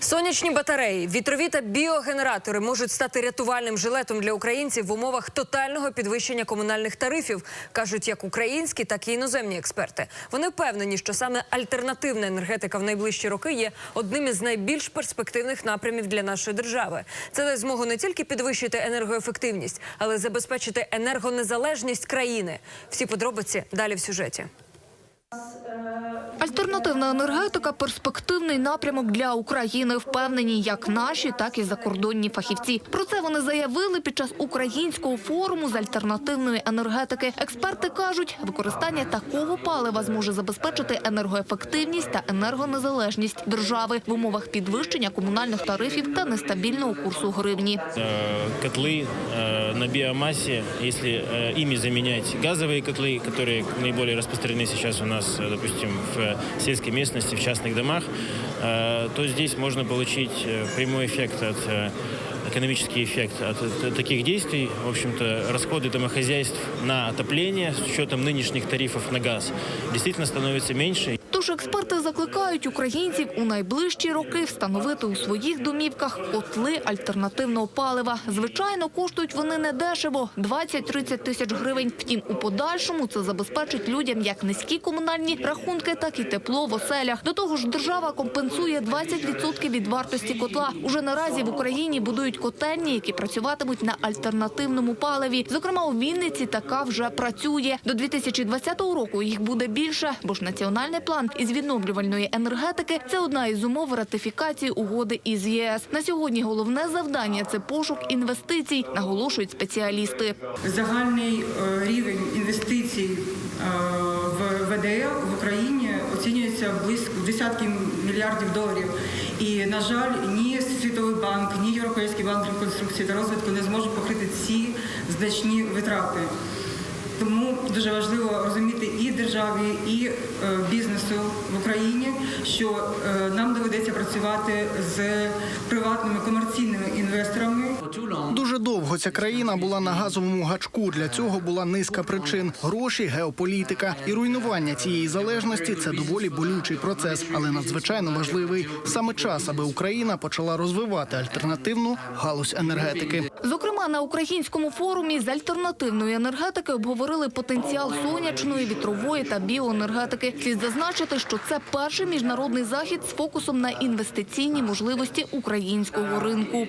Сонячні батареї, вітрові та біогенератори можуть стати рятувальним жилетом для українців в умовах тотального підвищення комунальних тарифів, кажуть як українські, так і іноземні експерти. Вони впевнені, що саме альтернативна енергетика в найближчі роки є одним із найбільш перспективних напрямів для нашої держави. Це дасть змогу не тільки підвищити енергоефективність, але й забезпечити енергонезалежність країни. Всі подробиці далі в сюжеті. Альтернативна енергетика – перспективний напрямок для України, впевнені як наші, так і закордонні фахівці. Про це вони заявили під час українського форуму з альтернативної енергетики. Експерти кажуть, використання такого палива зможе забезпечити енергоефективність та енергонезалежність держави в умовах підвищення комунальних тарифів та нестабільного курсу гривні. Э, котлы э, на биомассе, если э, ими заменять газовые котлы, которые наиболее распространены сейчас у нас, э, допустим, в сельской местности, в частных домах, э, то здесь можно получить э, прямой эффект от э, экономический эффект от, э, таких действий. В общем-то, расходы домохозяйств на отопление с учетом нынешних тарифов на газ действительно становятся меньше. Тож експерти закликають українців у найближчі роки встановити у своїх домівках котли альтернативного палива. Звичайно, коштують вони недешево – 20-30 тисяч гривень. Втім, у подальшому це забезпечить людям як низькі комунальні рахунки, так і тепло в оселях. До того ж, держава компенсує 20% від вартості котла. Уже наразі в Україні будують котельні, які працюватимуть на альтернативному паливі. Зокрема, у Вінниці така вже працює. До 2020 року їх буде більше, бо ж національний план із відновлювальної енергетики – це одна із умов ратифікації угоди із ЄС. На сьогодні головне завдання – це пошук інвестицій, наголошують спеціалісти. Загальний е, рівень інвестицій е, в ВДЕ в Україні оцінюється близько в десятки мільярдів доларів. І, на жаль, ні Світовий банк, ні Європейський банк реконструкції та розвитку не зможуть покрити ці значні витрати. Тому дуже важливо розуміти і державі, і е, бізнесу в Україні, що е, нам доведеться працювати з комерційними інвесторами. Дуже довго ця країна була на газовому гачку. Для цього була низка причин: гроші, геополітика і руйнування цієї залежності це доволі болючий процес, але надзвичайно важливий саме час, аби Україна почала розвивати альтернативну галузь енергетики. Зокрема, на українському форумі з альтернативної енергетики обговорили потенціал сонячної, вітрової та біоенергетики. Слід зазначити, що це перший міжнародний захід з фокусом на інвестиційні можливості українського ринку.